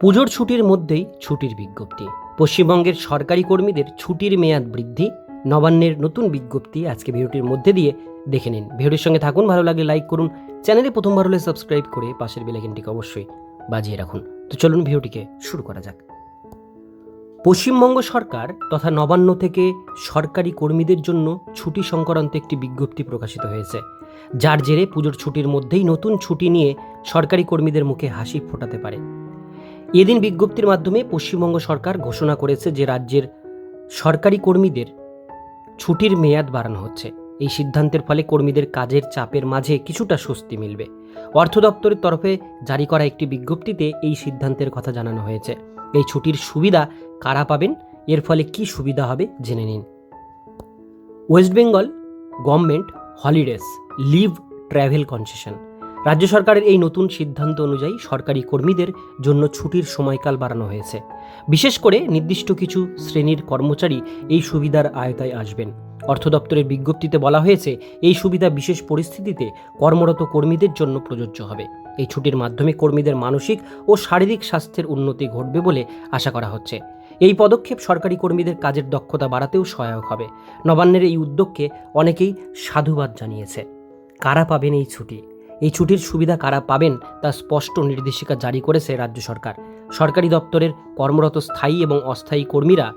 পুজোর ছুটির মধ্যেই ছুটির বিজ্ঞপ্তি। পশ্চিমবঙ্গের সরকারি কর্মীদের ছুটির মেয়াদ বৃদ্ধি, নবান্নের নতুন বিজ্ঞপ্তি আজকে ভিডিওটির মধ্যে দিয়ে দেখে নিন। ভিডিওটির সঙ্গে থাকুন, ভালো লাগলে লাইক করুন, চ্যানেলে প্রথমবার হলে সাবস্ক্রাইব করে পাশের বেলাইকনটিকে অবশ্যই বাজিয়ে রাখুন। তো চলুন ভিডিওটিকে শুরু করা যাক। পশ্চিমবঙ্গ সরকার তথা নবান্ন থেকে সরকারি কর্মীদের জন্য ছুটি সংক্রান্ত একটি বিজ্ঞপ্তি প্রকাশিত হয়েছে। যার জেরে পুজোর ছুটির মধ্যেই নতুন ছুটি নিয়ে সরকারি কর্মীদের মুখে হাসি ফোটাতে পারে। এদিন বিজ্ঞপ্তির মাধ্যমে পশ্চিমবঙ্গ সরকার ঘোষণা করেছে যে রাজ্যের সরকারি কর্মীদের ছুটির মেয়াদ বাড়ানো হচ্ছে। এই সিদ্ধান্তের ফলে কর্মীদের কাজের চাপের মাঝে কিছুটা স্বস্তি মিলবে। অর্থ দপ্তরের তরফে জারি করা একটি বিজ্ঞপ্তিতে এই সিদ্ধান্তের কথা জানানো হয়েছে। এই ছুটির সুবিধা কারা পাবেন? এর ফলে কি সুবিধা হবে? জেনে নিন। West Bengal government holidays leave travel concession. রাজ্য সরকারের এই নতুন সিদ্ধান্ত অনুযায়ী সরকারি কর্মীদের জন্য ছুটির সময়কাল বাড়ানো হয়েছে। বিশেষ করে নির্দিষ্ট কিছু শ্রেণির কর্মচারী এই সুবিধার আয়তায় আসবেন। অর্থ দপ্তরের বিজ্ঞপ্তিতে বলা হয়েছে, এই সুবিধা বিশেষ পরিস্থিতিতে কর্মরত কর্মীদের জন্য প্রযোজ্য হবে। এই ছুটির মাধ্যমে কর্মীদের মানসিক ও শারীরিক স্বাস্থ্যের উন্নতি ঘটবে বলে আশা করা হচ্ছে। এই পদক্ষেপ সরকারি কর্মীদের কাজের দক্ষতা বাড়াতেও সহায়ক হবে। নবান্নের এই উদ্যোগকে অনেকেই সাধুবাদ জানিয়েছে। কারা পাবেন এই ছুটি? এই ছুটির সুবিধা কারা পাবেন তা স্পষ্ট নির্দেশিকা জারি করেছে রাজ্য সরকার। সরকারি দপ্তরের কর্মরত স্থায়ী এবং অস্থায়ী কর্মীরা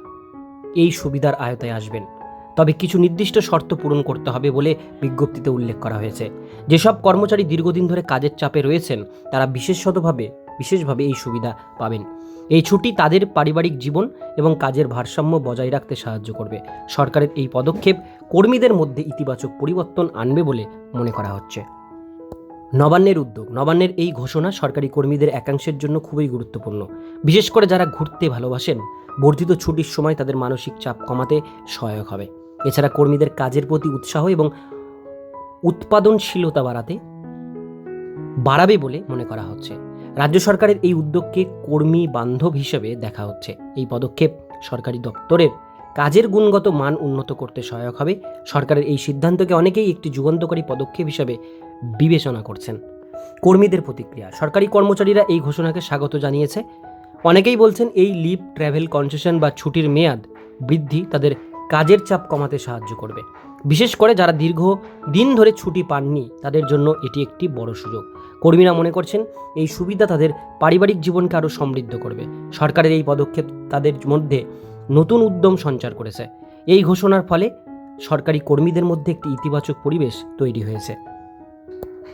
এই সুবিধার আয়তায় আসবেন। তবে কিছু নির্দিষ্ট শর্ত পূরণ করতে হবে বলে বিজ্ঞপ্তিতে উল্লেখ করা হয়েছে। যেসব কর্মচারী দীর্ঘদিন ধরে কাজের চাপে রয়েছেন, তারা বিশেষতভাবে, বিশেষভাবে এই সুবিধা পাবেন। এই ছুটি তাদের পারিবারিক জীবন এবং কাজের ভারসাম্য বজায় রাখতে সাহায্য করবে। সরকারের এই পদক্ষেপ কর্মীদের মধ্যে ইতিবাচক পরিবর্তন আনবে বলে মনে করা হচ্ছে। নবান্নের উদ্যোগ। নবান্নের এই ঘোষণা সরকারি কর্মীদের একাংশের জন্য খুবই গুরুত্বপূর্ণ। বিশেষ করে যারা ঘুরতে ভালোবাসেন, বর্ধিত ছুটির সময় তাদের মানসিক চাপ কমাতে সহায়ক হবে। এছাড়া কর্মীদের কাজের প্রতি উৎসাহ এবং উৎপাদনশীলতা বাড়াতে বাড়াবে বলে মনে করা হচ্ছে। রাজ্য সরকারের এই উদ্যোগকে কর্মী বান্ধব হিসেবে দেখা হচ্ছে। এই পদক্ষেপ সরকারি দপ্তরের কাজের গুণগত মান উন্নত করতে সহায়ক হবে। সরকারের এই সিদ্ধান্তকে অনেকেই একটি যুগান্তকারী পদক্ষেপ হিসেবে বিবেচনা করছেন। কর্মীদের প্রতিক্রিয়া। সরকারি কর্মচারীরা এই ঘোষণাকে স্বাগত জানিয়েছে। অনেকেই বলছেন এই লিভ ট্র্যাভেল কনসেশন বা ছুটির মেয়াদ বৃদ্ধি তাদের কাজের চাপ কমাতে সাহায্য করবে। বিশেষ করে যারা দীর্ঘ দিন ধরে ছুটি পাননি, তাদের জন্য এটি একটি বড় সুযোগ। কর্মীরা মনে করছেন এই সুবিধা তাদের পারিবারিক জীবনকে আরও সমৃদ্ধ করবে। সরকারের এই পদক্ষেপ তাদের মধ্যে নতুন উদ্যম সঞ্চার করেছে। এই ঘোষণার ফলে সরকারি কর্মীদের মধ্যে একটি ইতিবাচক পরিবেশ তৈরি হয়েছে।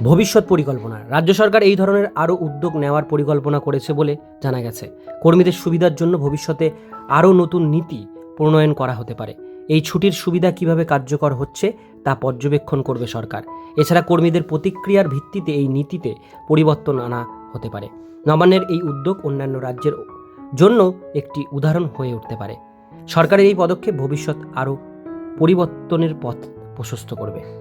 ভবিষ্যৎ পরিকল্পনা। রাজ্য সরকার এই ধরনের আরও উদ্যোগ নেওয়ার পরিকল্পনা করেছে বলে জানা গেছে। কর্মীদের সুবিধার জন্য ভবিষ্যতে আরও নতুন নীতি প্রণয়ন করা হতে পারে। এই ছুটির সুবিধা কীভাবে কার্যকর হচ্ছে তা পর্যবেক্ষণ করবে সরকার। এছাড়া কর্মীদের প্রতিক্রিয়ার ভিত্তিতে এই নীতিতে পরিবর্তন আনা হতে পারে। নবান্নের এই উদ্যোগ অন্যান্য রাজ্যের জন্য একটি উদাহরণ হয়ে উঠতে পারে। সরকারের এই পদক্ষেপ ভবিষ্যৎ আরও পরিবর্তনের পথ প্রশস্ত করবে।